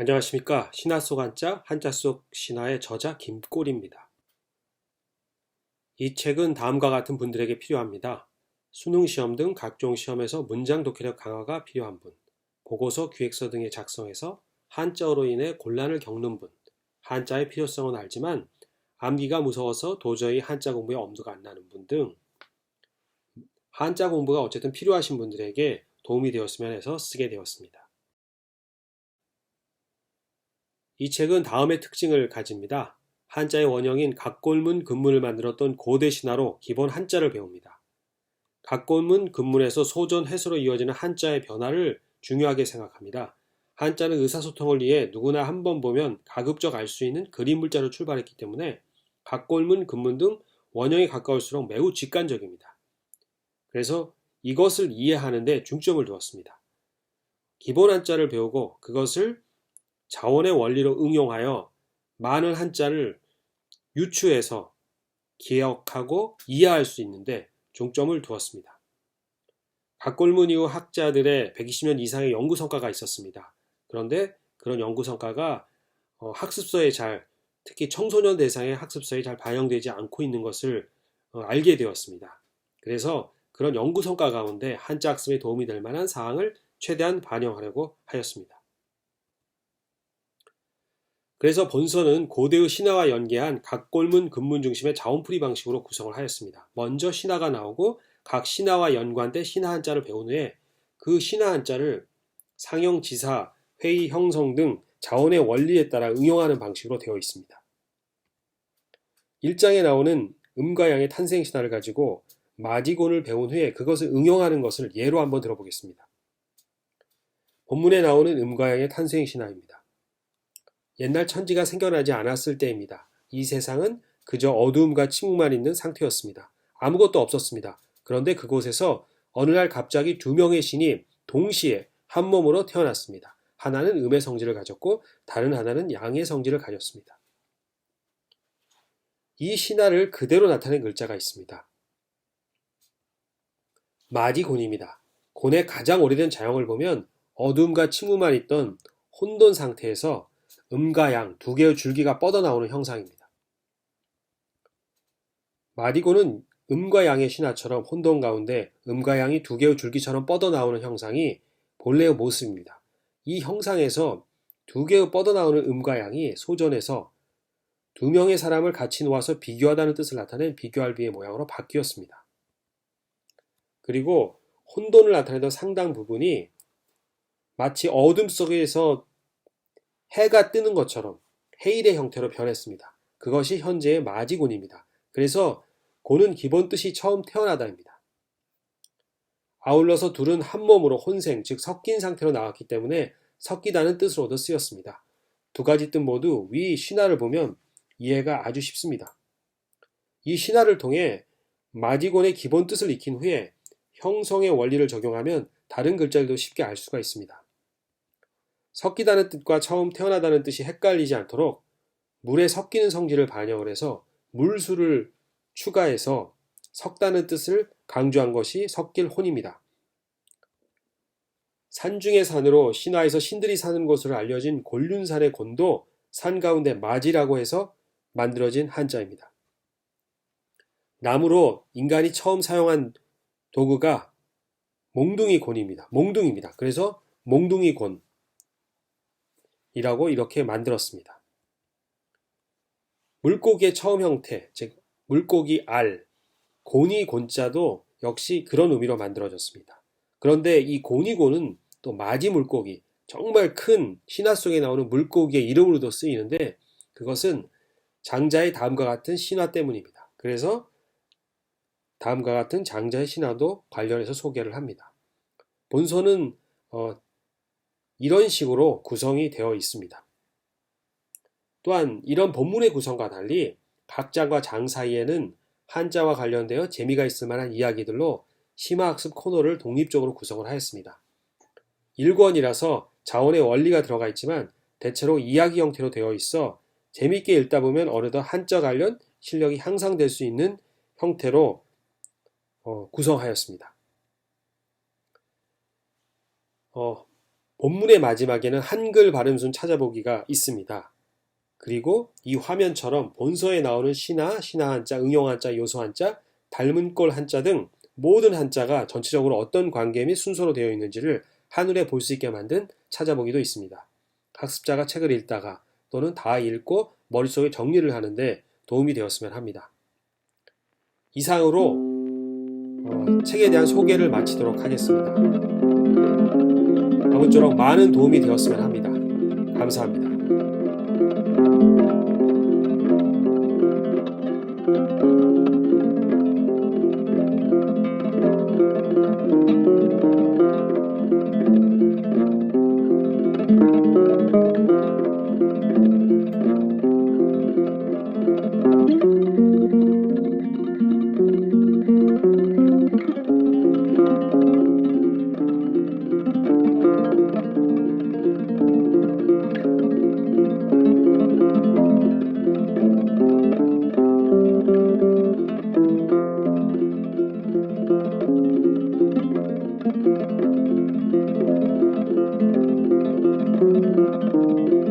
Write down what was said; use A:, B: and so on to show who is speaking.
A: 안녕하십니까. 신화 속 한자, 한자 속 신화의 저자 김골입니다. 이 책은 다음과 같은 분들에게 필요합니다. 수능 시험 등 각종 시험에서 문장 독해력 강화가 필요한 분, 보고서 기획서 등의 작성에서 한자어로 인해 곤란을 겪는 분, 한자의 필요성은 알지만 암기가 무서워서 도저히 한자 공부에 엄두가 안 나는 분 등 한자 공부가 어쨌든 필요하신 분들에게 도움이 되었으면 해서 쓰게 되었습니다. 이 책은 다음의 특징을 가집니다. 한자의 원형인 각골문 근문을 만들었던 고대 신화로 기본 한자를 배웁니다. 각골문 근문에서 소전 해소로 이어지는 한자의 변화를 중요하게 생각합니다. 한자는 의사소통을 위해 누구나 한 번 보면 가급적 알 수 있는 그림 물자로 출발했기 때문에 각골문, 근문 등 원형에 가까울수록 매우 직관적입니다. 그래서 이것을 이해하는데 중점을 두었습니다. 기본 한자를 배우고 그것을 자원의 원리로 응용하여 많은 한자를 유추해서 기억하고 이해할 수 있는데 중점을 두었습니다. 각골문 이후 학자들의 120년 이상의 연구 성과가 있었습니다. 그런데 그런 연구 성과가 어, 학습서에 잘, 특히 청소년 대상의 학습서에 잘 반영되지 않고 있는 것을 어, 알게 되었습니다. 그래서 그런 연구 성과 가운데 한자 학습에 도움이 될 만한 사항을 최대한 반영하려고 하였습니다. 그래서 본서는 고대의 신화와 연계한 각 골문 근문 중심의 자원풀이 방식으로 구성을 하였습니다. 먼저 신화가 나오고 각 신화와 연관된 신화 한자를 배운 후에 그 신화 한자를 상형, 지사, 회의, 형성 등 자원의 원리에 따라 응용하는 방식으로 되어 있습니다. 1장에 나오는 음과 양의 탄생 신화를 가지고 마디곤을 배운 후에 그것을 응용하는 것을 예로 한번 들어보겠습니다. 본문에 나오는 음과 양의 탄생 신화입니다. 옛날 천지가 생겨나지 않았을 때입니다. 이 세상은 그저 어두움과 침묵만 있는 상태였습니다. 아무것도 없었습니다. 그런데 그곳에서 어느 날 갑자기 두 명의 신이 동시에 한 몸으로 태어났습니다. 하나는 음의 성질을 가졌고 다른 하나는 양의 성질을 가졌습니다. 이 신화를 그대로 나타낸 글자가 있습니다. 마디곤입니다. 곤의 가장 오래된 자형을 보면 어둠과 침묵만 있던 혼돈 상태에서 음과 양 두 개의 줄기가 뻗어나오는 형상입니다. 마디고는 음과 양의 신화처럼 혼돈 가운데 음과 양이 두 개의 줄기처럼 뻗어나오는 형상이 본래의 모습입니다. 이 형상에서 두 개의 뻗어나오는 음과 양이 소전해서 두 명의 사람을 같이 놓아서 비교하다는 뜻을 나타낸 비교할 비의 모양으로 바뀌었습니다. 그리고 혼돈을 나타내던 상당 부분이 마치 어둠 속에서 해가 뜨는 것처럼 해일의 형태로 변했습니다. 그것이 현재의 마지곤입니다. 그래서 고는 기본 뜻이 처음 태어나다입니다. 아울러서 둘은 한 몸으로 혼생, 즉 섞인 상태로 나왔기 때문에 섞이다는 뜻으로도 쓰였습니다. 두 가지 뜻 모두 위 신화를 보면 이해가 아주 쉽습니다. 이 신화를 통해 마지곤의 기본 뜻을 익힌 후에 형성의 원리를 적용하면 다른 글자들도 쉽게 알 수가 있습니다. 섞이다는 뜻과 처음 태어나다는 뜻이 헷갈리지 않도록 물에 섞이는 성질을 반영을 해서 물수를 추가해서 섞다는 뜻을 강조한 것이 섞일 혼입니다. 산 중의 산으로 신화에서 신들이 사는 곳으로 알려진 곤륜산의 곤도 산 가운데 마지라고 해서 만들어진 한자입니다. 나무로 인간이 처음 사용한 도구가 몽둥이 곤입니다. 몽둥입니다. 그래서 몽둥이 곤, 이라고 이렇게 만들었습니다. 물고기의 처음 형태, 즉 물고기 알, 고니 곤자도 역시 그런 의미로 만들어졌습니다. 그런데 이 고니곤은 또 마지 물고기, 정말 큰 신화 속에 나오는 물고기의 이름으로도 쓰이는데 그것은 장자의 다음과 같은 신화 때문입니다. 그래서 다음과 같은 장자의 신화도 관련해서 소개를 합니다. 본서는 어, 이런 식으로 구성이 되어 있습니다. 또한 이런 본문의 구성과 달리 각 장과 장 사이에는 한자와 관련되어 재미가 있을 만한 이야기들로 심화학습 코너를 독립적으로 구성을 하였습니다. 1권이라서 자원의 원리가 들어가 있지만 대체로 이야기 형태로 되어 있어 재미있게 읽다 보면 어느덧 한자 관련 실력이 향상될 수 있는 형태로 어, 구성하였습니다. 어, 본문의 마지막에는 한글 발음순 찾아보기가 있습니다. 그리고 이 화면처럼 본서에 나오는 시나, 신화 한자, 응용 한자, 요소 한자, 닮은 꼴 한자 등 모든 한자가 전체적으로 어떤 관계 및 순서로 되어 있는지를 한눈에 볼 수 있게 만든 찾아보기도 있습니다. 학습자가 책을 읽다가 또는 다 읽고 머릿속에 정리를 하는데 도움이 되었으면 합니다. 이상으로 어, 책에 대한 소개를 마치도록 하겠습니다. 아무쪼록 많은 도움이 되었으면 합니다. 감사합니다.